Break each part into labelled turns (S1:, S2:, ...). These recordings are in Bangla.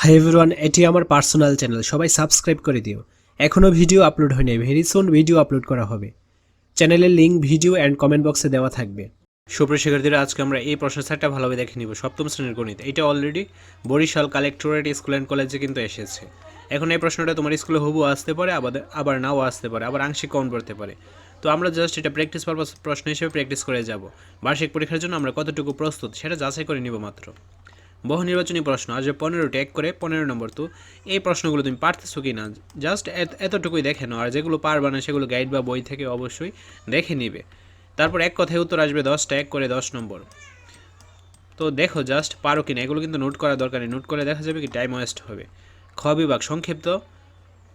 S1: হাই এভরিওয়ান এটি আমার পার্সোনাল চ্যানেল সবাই সাবস্ক্রাইব করে দিও। এখনও ভিডিও আপলোড হয়নি ভেরি সুন ভিডিও আপলোড করা হবে। চ্যানেলের লিঙ্ক ভিডিও অ্যান্ড কমেন্ট বক্সে দেওয়া থাকবে। সুপ্রিয় শিক্ষার্থীরা, আজকে আমরা এই প্রশ্ন সেটটা ভালোভাবে দেখে নিব। সপ্তম শ্রেণির গণিত, এটা already Barishal collectorate school and কলেজে কিন্তু এসেছে। এখন এই প্রশ্নটা তোমার স্কুলে হবু আসতে পারে, আবার আবার নাও আসতে পারে, আবার আংশিক কমন পড়তে পারে। তো আমরা জাস্ট এটা প্র্যাকটিস পারপাস প্রশ্ন হিসেবে প্র্যাকটিস করে যাব। বার্ষিক পরীক্ষার জন্য আমরা কতটুকু প্রস্তুত, সেটা যাচাই করে নিব মাত্র। বহু নির্বাচনী প্রশ্ন আসবে পনেরোটি, এক করে পনেরো নম্বর তো এই প্রশ্নগুলো তুমি পারতেছো কি না জাস্ট এতটুকুই দেখে নাও, আর যেগুলো পারবা না সেগুলো গাইড বা বই থেকে অবশ্যই দেখে নিবে। তারপর এক কথায় উত্তর আসবে দশটা, এক করে দশ নম্বর। তো দেখো জাস্ট পারো কিনা, এগুলো কিন্তু নোট করা দরকার নেই নোট করে দেখা যাবে কি টাইম ওয়েস্ট হবে। খ বিভাগ, সংক্ষিপ্ত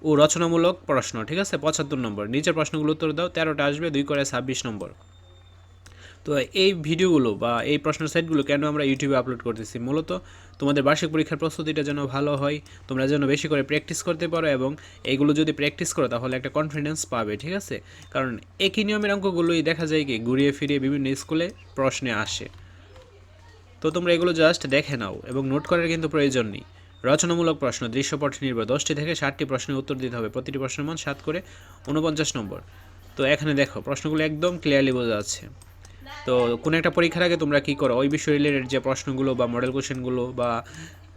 S1: ও রচনামূলক প্রশ্ন, ঠিক আছে? পঁচাত্তর নম্বর, নিচের প্রশ্নগুলো উত্তর দাও, তেরোটা আসবে, দুই করে ছাব্বিশ নম্বর। তো এই ভিডিওগুলো বা এই প্রশ্ন সেটগুলো কেন আমরা ইউটিউবে আপলোড করতেছি? মূলত তোমাদের বার্ষিক পরীক্ষার প্রস্তুতিটা যেন ভালো হয়, তোমরা যেন বেশি করে প্র্যাকটিস করতে পারো এবং এইগুলো যদি প্র্যাকটিস করো তাহলে একটা কনফিডেন্স পাবে, ঠিক আছে? কারণ একই নিয়মের অঙ্কগুলোই দেখা যায় কি, ঘুরিয়ে ফিরিয়ে বিভিন্ন স্কুলে প্রশ্নে আসে। তো তোমরা এগুলো জাস্ট দেখে নাও এবং নোট করার কিন্তু প্রয়োজন নেই। রচনামূলক প্রশ্ন, দৃশ্যপট নির্ভর, দশটি থেকে ষাটটি প্রশ্নের উত্তর দিতে হবে, প্রতিটি প্রশ্নের মান সাত করে উনপঞ্চাশ নম্বর। তো এখানে দেখো, প্রশ্নগুলো একদম ক্লিয়ারলি বোঝা যাচ্ছে। তো কোনো একটা পরীক্ষার আগে তোমরা কী করো? ওই বিষয় রিলেটেড যে প্রশ্নগুলো বা মডেল কোশ্চেনগুলো বা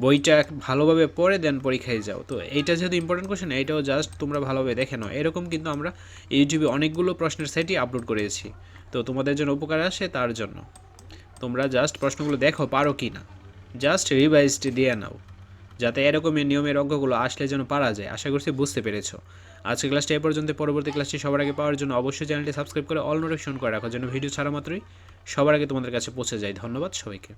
S1: বইটা ভালোভাবে পড়ে দেন পরীক্ষায় যাও। তো এইটা যেহেতু ইম্পর্টেন্ট কোশ্চেন এইটাও জাস্ট তোমরা ভালোভাবে দেখে নাও। এরকম কিন্তু আমরা ইউটিউবে অনেকগুলো প্রশ্নের সেটই আপলোড করেছি। তো তোমাদের জন্য উপকার আসে তার জন্য। তোমরা জাস্ট প্রশ্নগুলো দেখো, পারো কি না জাস্ট রিভাইজড দিয়ে নাও। যাতে এরকমই নিয়মের অঙ্কগুলো আসলে যেন পারা যায়। আশা করছি বুঝতে পেরেছ। আজকে ক্লাসটা এ পর্যন্ত, পরবর্তী ক্লাসটি সবার আগে পাওয়ার জন্য অবশ্যই চ্যানেলটি সাবস্ক্রাইব করে অল নোটিফিকেশন করে রাখো, যেন ভিডিও ছাড়া মাত্রই সবার আগে তোমাদের কাছে পৌঁছে যায়। ধন্যবাদ সবাইকে।